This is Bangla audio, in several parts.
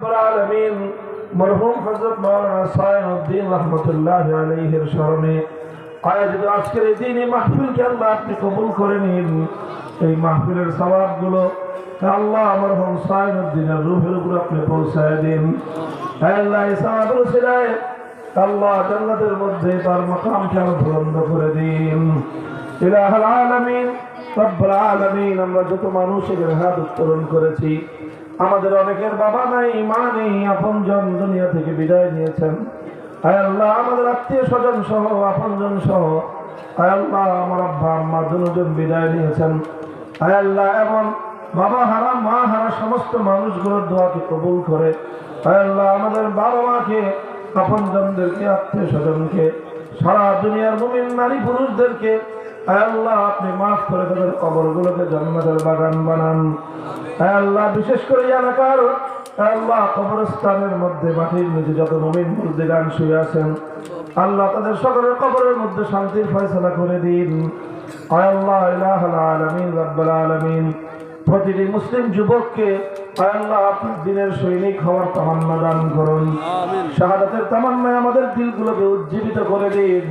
আলমিন মরহুম হজরত মৌলানা সাইনুদ্দিন রহমতুল্লাহ আলহের স্মরণে আয়োজিত আজকের এই দিনে মাহফিলকে আল্লাহ আপনি কবুল করে নিন। এই মাহফিলের স্বভাবগুলো আল্লাহ মরহুম সাইনুদ্দিনের রুহের উপর আপনি পৌঁছায় দিন। আল্লাহ, এই স্বভাবের ছিলায় আল্লাহ জান্নাতের মধ্যে তার মকামকে আরও বুলন্দ করে দিন। ইলাহাল আলামিন, রব্বুল আলামিন, আমরা যত মানুষ এদের হাত উত্তোলন করেছি আমাদের অনেকের বাবা নাই, মা নেই আপন জন দুনিয়া থেকে বিদায় নিয়েছেন। আয় আল্লাহ, আমাদের আত্মীয় স্বজন সহ, আপনজন সহ আল্লাহ, আমার আব্বা, আম্মা দুজন বিদায় নিয়েছেন। আয় আল্লাহ, এমন বাবা হারা, মা হারা সমস্ত মানুষগুলোর দোয়াকে কবুল করে। আয় আল্লাহ, আমাদের বাবা মাকে, আপনজনদেরকে, আত্মীয় স্বজনকে, সারা দুনিয়ার মুমিন নারী পুরুষদেরকে আল্লাহ আপনি মাফ করে তাদের কবরগুলোকে জন্মদের বাগান বানান। আল্লাহ বিশেষ করে এলাকার আল্লাহ কবরস্থানের মধ্যে মাটির নিচে যত মুমিন গান শুয়ে আছেন আল্লাহ তাদের সকলের কবরের মধ্যে শান্তির ফয়সলা করে দিন। আল্লাহ আলামিন রাব্বাল আলামিন। প্রতিটি মুসলিম যুবককে আল্লাহ আপনার দিনের সৈনিক হওয়ার তামান্না দান করুন। শাহাদাতের তামান্নায় আমাদের দিলগুলোকে উজ্জীবিত করে দিন।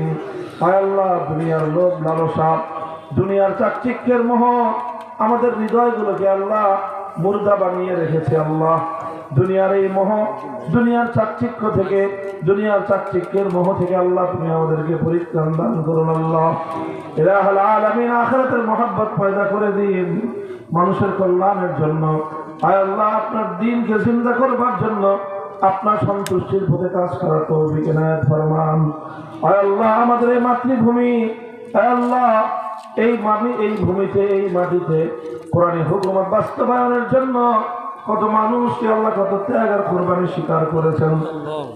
আয় আল্লাহ, দুনিয়ার লোভ, লালসা, দুনিয়ার চাকচিক্যের মোহ আমাদের হৃদয়গুলোকে আল্লাহ মুর্দা বানিয়ে রেখেছে আল্লাহ। দুনিয়ার এই মোহ দুনিয়ার চাকচিক্য থেকে, দুনিয়ার চাকচিক্যের মোহ থেকে আল্লাহ তুমি আমাদেরকে পরিত্রাণ দান করুন আল্লাহ। এরা হল আলমিন আখরাতের মোহাব্বত পয়দা করে দিন মানুষের কল্যাণের জন্য। আয় আল্লাহ, আপনার দিনকে চিন্তা করবার জন্য আপনার সন্তুষ্টির পথে কাজ করার তৌফিক এনায়েত ফরমান। আল্লাহ, আমাদের এই মাতৃভূমি আল্লাহ, এই মাটি এই ভূমিতে, এই মাটিতে কোরআনী হুকুমত বাস্তবায়নের জন্য কত মানুষকে আল্লাহ কত ত্যাগ আর কোরবানি স্বীকার করেছেন।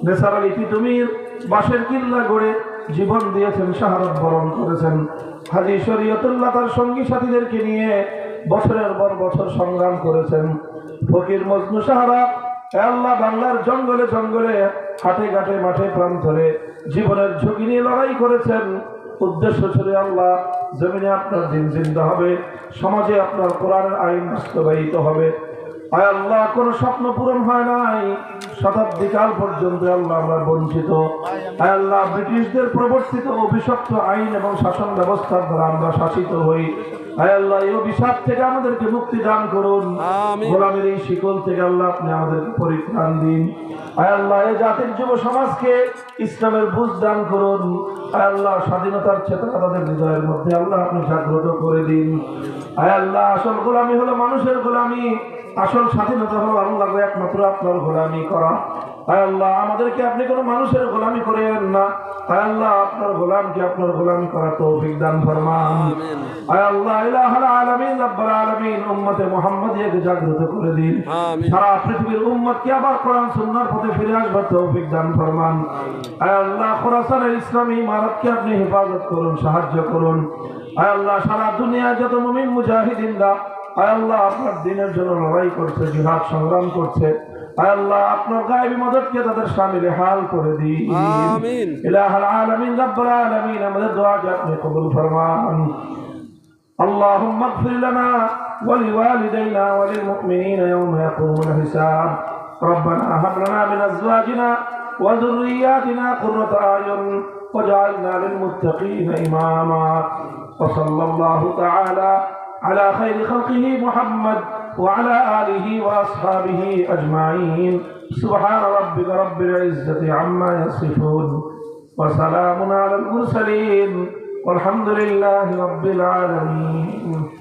নেসার আলী তিতুমির বাঁশের কিল্লা গড়ে জীবন দিয়েছেন শাহারত বরণ করেছেন। হাজি শরীয়তুল্লাহ তার সঙ্গী সাথীদেরকে নিয়ে বছরের পর বছর সংগ্রাম করেছেন। ফকির মজনু সাহারা আল্লাহ বাংলার জঙ্গলে জঙ্গলে, হাটে ঘাটে, মাঠে প্রান্তরে জীবনের ঝুঁকি নিয়ে লড়াই করেছেন। উদ্দেশ্য ছিল আল্লাহ, জমিনে আপনার দিন জিন্দা হবে, সমাজে আপনার কোরআনের আইন বাস্তবায়িত হবে। আয় আল্লাহ, কোনো স্বপ্ন পূরণ হয় নাই। শতাব্দী কাল পর্যন্ত আল্লাহ আমরা বঞ্চিত। আয় আল্লাহ, ব্রিটিশদের প্রবর্তিত অভিশপ্ত আইন এবং শাসন ব্যবস্থার দ্বারা আমরা শাসিত হই। আল্লাহ এই অভিশাপ থেকে আমাদেরকে মুক্তি দান করুন। গোলামের এই শিকল থেকে আল্লাহ আপনি আমাদের পরিত্রাণ দিন। আল্লাহ এই জাতির যুব সমাজকে ইসলামের বুঝ দান করুন। আল্লাহ স্বাধীনতার চেতনা তাদের হৃদয়ের মধ্যে আল্লাহ আপনি জাগ্রত করে দিন। আয় আল্লাহ আসল গোলামি হলো মানুষের গোলামি। আসল স্বাধীনতা হলো আল্লাহ একমাত্র আপনার গোলামি করা। আয় আল্লাহ আমাদেরকে আপনি কোনো মানুষের গোলামি করেন না। আয় আল্লাহ আপনার গোলামকে আপনার গোলামি করা তৌফিক দান ফরমান আয় আল্লাহ ইলাহাল আলামিন রাব্বাল আলামিন উম্মতে মুহাম্মাদিয়াকে জাগ্রত করে দিন আমিন। সারা পৃথিবীর উম্মতকে আবার কোরআন সুন্নাহর পথে ফিরে আসবার তৌফিক দান ফরমান আয় আল্লাহ খোরাসানের ইসলামী ইমারতকে আপনি হেফাজত করুন সাহায্য করুন আয় আল্লাহ সারা দুনিয়ায় যত মুমিন মুজাহিদিনরা আয় আল্লাহ আপনার দিনের জন্য লড়াই করছে জিহাদ সংগ্রাম করছে আয় আল্লাহ আপনার গায়েবী মদতকে তাদের সামিলে হাল করে দিন আমিন। ইলাহাল আলামিন রাব্বুল আলামিন আমাদের দোয়াকে আপনি কবুল ফরমান اللهم اغفر لنا ولوالدينا وللمؤمنين يوم يقوم الحساب. ربنا هب لنا من أزواجنا وذرياتنا قرة أعين واجعلنا للمتقين إماما. وصلى الله تعالى على خير خلقه محمد وعلى آله وأصحابه أجمعين. سبحان ربك رب العزة عما يصفون. وسلام على المرسلين. والحمد لله رب العالمين.